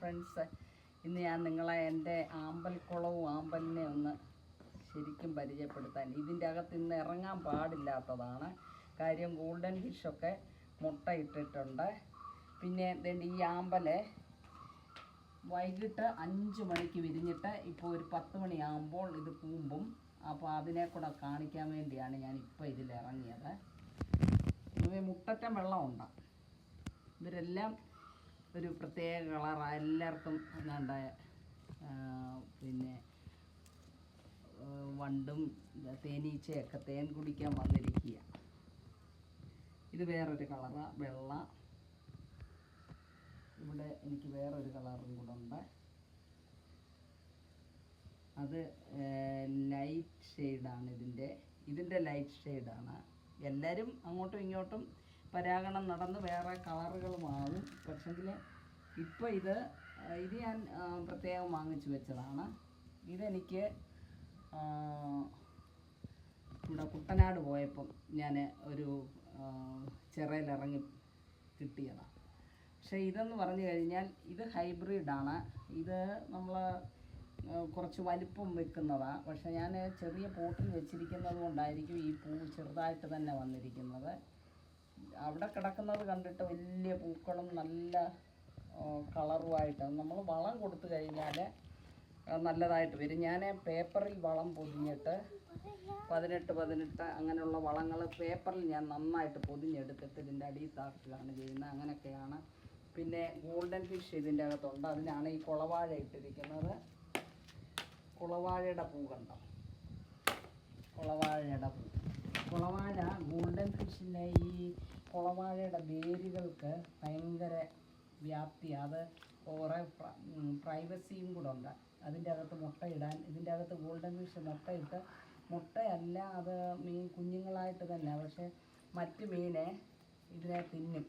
Friends ഇന്ന് ഞാൻ നിങ്ങളെ എന്റെ ആമ്പൽക്കുളവും ആമ്പലിനെ ഒന്ന് ശരിക്കും പരിചയപ്പെടുത്താൻ. ഇതിന്റെ അകത്ത് ഇന്ന് ഇറങ്ങാൻ പാടില്ലാത്തതാണ്. കാര്യം ഗോൾഡൻ ഫിഷൊക്കെ മുട്ട ഇട്ടിട്ടുണ്ട്. പിന്നെ ഈ ആമ്പൽ വൈകിട്ട് അഞ്ച് മണിക്ക് വിരിഞ്ഞിട്ട് ഇപ്പോൾ ഒരു പത്ത് മണിയാകുമ്പോൾ ഇത് കൂമ്പും. അപ്പോൾ അതിനെ കൂടെ കാണിക്കാൻ വേണ്ടിയാണ് ഞാൻ ഇപ്പോൾ ഇവ മുട്ടറ്റം വെള്ളമുണ്ട്. ഇവരെല്ലാം ഒരു പ്രത്യേക കളറാണ് എല്ലാവർക്കും എന്താ പിന്നെ വണ്ടും തേനീച്ചയൊക്കെ തേൻ കുടിക്കാൻ വന്നിരിക്കുക. ഇത് വേറൊരു കളറാണ് വെള്ള. ഇവിടെ എനിക്ക് വേറൊരു കളറും കൂടെ ഉണ്ട്. അത് ലൈറ്റ് ഷെയ്ഡാണ് ഇതിന്റെ. ഇതിന്റെ ലൈറ്റ് ഷെയ്ഡാണ്. എല്ലാവരും അങ്ങോട്ടും ഇങ്ങോട്ടും പരാഗണം നടന്ന് വേറെ കളറുകളുമാവും. പക്ഷെങ്കിൽ ഇപ്പോൾ ഇത് ഇത് ഞാൻ പ്രത്യേകം വാങ്ങിച്ചു വെച്ചതാണ്. ഇതെനിക്ക് ഇവിടെ കുട്ടനാട് പോയപ്പം ഞാൻ ഒരു ചിറയിലിറങ്ങി കിട്ടിയതാണ് പക്ഷേ ഇതെന്ന് പറഞ്ഞു കഴിഞ്ഞാൽ ഇത് ഹൈബ്രിഡാണ്. ഇത് നമ്മൾ കുറച്ച് വലിപ്പം വെക്കുന്നതാണ് പക്ഷേ ഞാൻ ചെറിയ പോട്ടിൽ വെച്ചിരിക്കുന്നത് കൊണ്ടായിരിക്കും ഈ പൂ ചെറുതായിട്ട് തന്നെ വന്നിരിക്കുന്നത്. അവിടെ കിടക്കുന്നത് കണ്ടിട്ട് വലിയ പൂക്കളും നല്ല കളറുമായിട്ട് നമ്മൾ വളം കൊടുത്തു കഴിഞ്ഞാൽ നല്ലതായിട്ട് വരും. ഞാൻ പേപ്പറിൽ വളം പൊതിഞ്ഞിട്ട് പതിനെട്ട് പതിനെട്ട് അങ്ങനെയുള്ള വളങ്ങൾ പേപ്പറിൽ ഞാൻ നന്നായിട്ട് പൊതിഞ്ഞെടുത്തിട്ട് ഇതിന്റെ അടിയിൽ താക്കുകയാണ് ചെയ്യുന്നത്. അങ്ങനെയൊക്കെയാണ്. പിന്നെ ഗോൾഡൻ ഫിഷ് ഇതിന്റെ അകത്തുണ്ട്. അതിനാണ് ഈ കുളവാഴ ഇട്ടിരിക്കുന്നത്. കുളവാഴയുടെ പൂ കണ്ടോ? കുളവാഴയുടെ പൂ. കുളവാഴ ഗോൾഡൻ ഫിഷിന്റെ ഈ കുളവാഴയുടെ വേരുകൾക്ക് ഭയങ്കര വ്യാപ്തി. അത് കുറേ പ്രൈവസിയും കൂടെ ഉണ്ട്. അതിന്റെ അകത്ത് മുട്ടയിടാൻ ഇതിന്റെ അകത്ത് ഗോൾഡൻ ഫിഷ് മുട്ടയിട്ട് മുട്ടയല്ല അത് മീൻ കുഞ്ഞുങ്ങളായിട്ട് തന്നെ പക്ഷേ മറ്റ് മീനെ ഇതിനെ തിന്നും.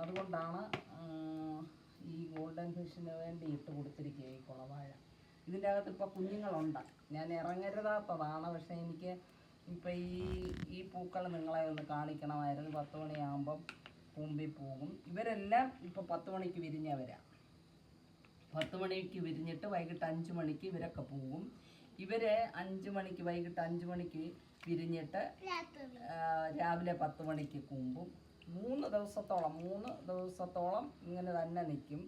അതുകൊണ്ടാണ് ഈ ഗോൾഡൻ ഫിഷിന് വേണ്ടി ഇട്ട് കൊടുത്തിരിക്കുക ഈ കുളവാഴ ഇതിന്റെ അകത്ത് ഇപ്പോൾ കുഞ്ഞുങ്ങളുണ്ട്. ഞാൻ ഇറങ്ങരുതാത്തതാണ് പക്ഷേ എനിക്ക് ഇപ്പം ഈ ഈ പൂക്കൾ നിങ്ങളെ ഒന്ന് കാണിക്കണമായിരുന്നു പത്ത് മണിയാകുമ്പം പൂമ്പി പോകും. ഇവരെല്ലാം ഇപ്പോൾ പത്ത് മണിക്ക് വിരിഞ്ഞവരാണ് പത്ത് മണിക്ക് വിരിഞ്ഞിട്ട് വൈകിട്ട് അഞ്ച് മണിക്ക് ഇവരൊക്കെ പോകും. ഇവർ അഞ്ച് മണിക്ക് വൈകിട്ട് അഞ്ച് മണിക്ക് വിരിഞ്ഞിട്ട് രാവിലെ പത്ത് മണിക്ക് കൂമ്പും. മൂന്ന് ദിവസത്തോളം മൂന്ന് ദിവസത്തോളം ഇങ്ങനെ തന്നെ നിൽക്കും.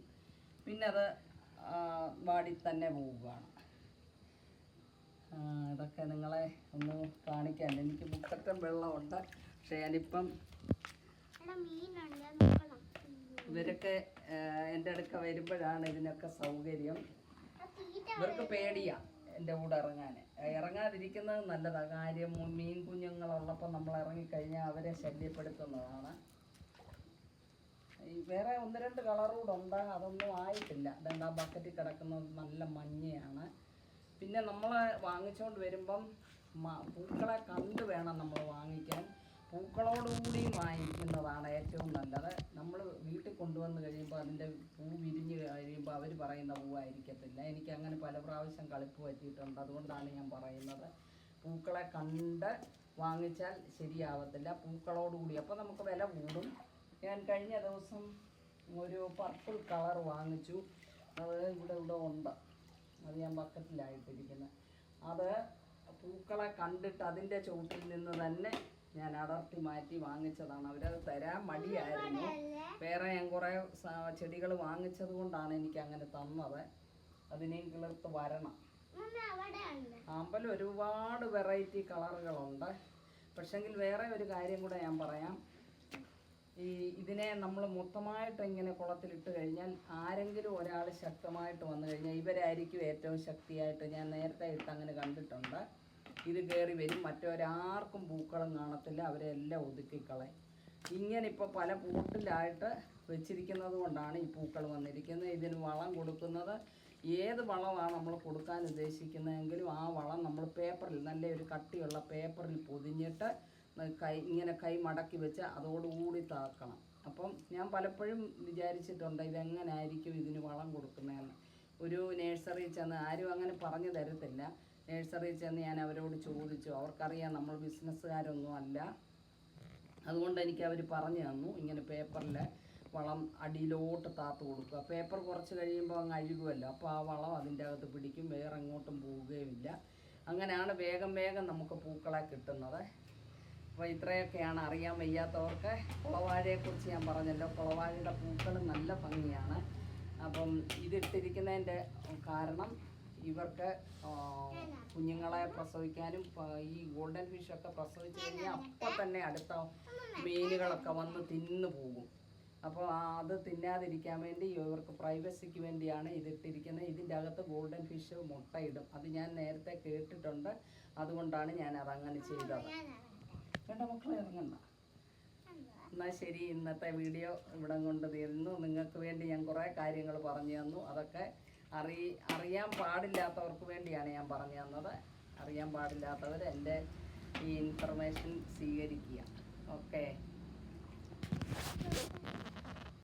പിന്നെ അത് വാടി തന്നെ പോവുകയാണ്. ഇതൊക്കെ നിങ്ങളെ ഒന്ന് കാണിക്കാൻ എനിക്ക് മുക്കറ്റം വെള്ളമുണ്ട്. പക്ഷേ ഞാനിപ്പം ഇവരൊക്കെ എന്റെ അടുക്ക വരുമ്പോഴാണ് ഇതിനൊക്കെ സൗകര്യം. ഇവർക്ക് പേടിയാ എന്റെ കൂടെ ഇറങ്ങാൻ ഇറങ്ങാതിരിക്കുന്നത് നല്ലതാണ് കാര്യം മീൻ കുഞ്ഞുങ്ങളുള്ളപ്പോൾ നമ്മൾ ഇറങ്ങിക്കഴിഞ്ഞാൽ അവരെ ശല്യപ്പെടുത്തുന്നതാണ്. വേറെ ഒന്ന് രണ്ട് കളർ കൂടെ ഉണ്ട് അതൊന്നും ആയിട്ടില്ല. അതെന്താ ബക്കറ്റിൽ കിടക്കുന്നത് നല്ല മഞ്ഞയാണ്. പിന്നെ നമ്മൾ വാങ്ങിച്ചുകൊണ്ട് വരുമ്പം പൂക്കളെ കണ്ട് വേണം നമ്മൾ വാങ്ങിക്കാൻ. പൂക്കളോടുകൂടി വാങ്ങിക്കുന്നതാണ് ഏറ്റവും നല്ലത്. നമ്മൾ വീട്ടിൽ കൊണ്ടുവന്ന് കഴിയുമ്പോൾ അതിന്റെ പൂ വിരിഞ്ഞ് കഴിയുമ്പോൾ അവർ പറയുന്ന പൂവായിരിക്കത്തില്ല. എനിക്ക് അങ്ങനെ പല പ്രാവശ്യം കളിപ്പ് പറ്റിയിട്ടുണ്ട്. അതുകൊണ്ടാണ് ഞാൻ പറയുന്നത്. പൂക്കളെ കണ്ട് വാങ്ങിച്ചാൽ ശരിയാവത്തില്ല. പൂക്കളോടുകൂടി. അപ്പോൾ നമുക്ക് വില കൂടും. ഞാൻ കഴിഞ്ഞ ദിവസം ഒരു പർപ്പിൾ കളർ വാങ്ങിച്ചു. അത് ഇവിടെ ഇവിടെ ഉണ്ട്. അത് ഞാൻ ബക്കറ്റിലായിട്ടിരിക്കുന്നത് അത് പൂക്കളെ കണ്ടിട്ട് അതിന്റെ ചുവട്ടിൽ നിന്ന് തന്നെ ഞാൻ അടർത്തി മാറ്റി വാങ്ങിച്ചതാണ്. അവരത് തരാൻ മടിയായിരുന്നു. വേറെ ഞാൻ കുറേ ചെടികൾ വാങ്ങിച്ചത് കൊണ്ടാണ് എനിക്ക് അങ്ങനെ തന്നത്. അതിനെയും കിളിർത്ത് വരണം. ആമ്പൽ ഒരുപാട് വെറൈറ്റി കളറുകളുണ്ട്. പക്ഷെങ്കിൽ വേറെ ഒരു കാര്യം കൂടെ ഞാൻ പറയാം. ഈ ഇതിനെ നമ്മൾ മൊത്തമായിട്ട് ഇങ്ങനെ കുളത്തിലിട്ട് കഴിഞ്ഞാൽ ആരെങ്കിലും ഒരാൾ ശക്തമായിട്ട് വന്നു കഴിഞ്ഞാൽ ഇവരായിരിക്കും ഏറ്റവും ശക്തിയായിട്ട് ഞാൻ നേരത്തെ ഇട്ട് അങ്ങനെ കണ്ടിട്ടുണ്ട്. ഇത് കയറി വരും. മറ്റൊരാർക്കും പൂക്കളും കാണത്തില്ല. അവരെ എല്ലാം ഒതുക്കിക്കളയും. ഇങ്ങനെ ഇപ്പോൾ പല പൂട്ടിലായിട്ട് വെച്ചിരിക്കുന്നത് കൊണ്ടാണ് ഈ പൂക്കൾ വന്നിരിക്കുന്നത്. ഇതിന് വളം കൊടുക്കുന്നത് ഏത് വളമാണ് നമ്മൾ കൊടുക്കാൻ ഉദ്ദേശിക്കുന്നതെങ്കിലും ആ വളം നമ്മൾ പേപ്പറിൽ നല്ലൊരു കട്ടിയുള്ള പേപ്പറിൽ പൊതിഞ്ഞിട്ട് കൈ ഇങ്ങനെ കൈ മടക്കി വെച്ച് അതോടുകൂടി താക്കണം. അപ്പം ഞാൻ പലപ്പോഴും വിചാരിച്ചിട്ടുണ്ട് ഇതെങ്ങനായിരിക്കും ഇതിന് വളം കൊടുക്കുന്നതെന്ന്. ഒരു നേഴ്സറിയിൽ ചെന്ന് ആരും അങ്ങനെ പറഞ്ഞു തരത്തില്ല. നേഴ്സറിയിൽ ചെന്ന് ഞാൻ അവരോട് ചോദിച്ചു. അവർക്കറിയാം നമ്മൾ ബിസിനസ്സുകാരൊന്നും അല്ല. അതുകൊണ്ട് എനിക്ക് അവർ പറഞ്ഞു തന്നു. ഇങ്ങനെ പേപ്പറിൽ വളം അടിയിലോട്ട് താത്ത് കൊടുക്കുക. പേപ്പർ കുറച്ച് കഴിയുമ്പോൾ അങ്ങ് അഴുകുമല്ലോ. അപ്പോൾ ആ വളം അതിന്റെ അകത്ത് പിടിക്കും. വേറെ എങ്ങോട്ടും പോവുകയുമില്ല. അങ്ങനെയാണ് വേഗം വേഗം നമുക്ക് പൂക്കളെ കിട്ടുന്നത്. അപ്പോൾ ഇത്രയൊക്കെയാണ് അറിയാൻ വയ്യാത്തവർക്ക് കുളവാഴയെക്കുറിച്ച് ഞാൻ പറഞ്ഞല്ലോ. കുളവാഴയുടെ പൂക്കൾ നല്ല ഭംഗിയാണ്. അപ്പം ഇതിട്ടിരിക്കുന്നതിന്റെ കാരണം ഇവർക്ക് കുഞ്ഞുങ്ങളെ പ്രസവിക്കാനും ഈ ഗോൾഡൻ ഫിഷൊക്കെ പ്രസവിച്ച് കഴിഞ്ഞാൽ അപ്പം തന്നെ അടുത്ത മീനുകളൊക്കെ വന്ന് തിന്നു പോകും. അപ്പോൾ അത് തിന്നാതിരിക്കാൻ വേണ്ടി ഇവർക്ക് പ്രൈവസിക്ക് വേണ്ടിയാണ് ഇതിട്ടിരിക്കുന്നത്. ഇതിന്റെ അകത്ത് ഗോൾഡൻ ഫിഷ് മുട്ടയിടും. അത് ഞാൻ നേരത്തെ കേട്ടിട്ടുണ്ട്. അതുകൊണ്ടാണ് ഞാൻ അതങ്ങനെ ചെയ്തത്. വേണ്ട മക്കളെ ഇറങ്ങണ്ട എന്നാൽ ശരി ഇന്നത്തെ വീഡിയോ ഇവിടം കൊണ്ട് തീരുന്നു നിങ്ങൾക്ക് വേണ്ടി ഞാൻ കുറേ കാര്യങ്ങൾ പറഞ്ഞു തന്നു. അതൊക്കെ അറി അറിയാൻ പാടില്ലാത്തവർക്ക് വേണ്ടിയാണ് ഞാൻ പറഞ്ഞു തന്നത്. അറിയാൻ പാടില്ലാത്തവർ എന്റെ ഈ ഇൻഫർമേഷൻ സ്വീകരിക്കുക. ഓക്കെ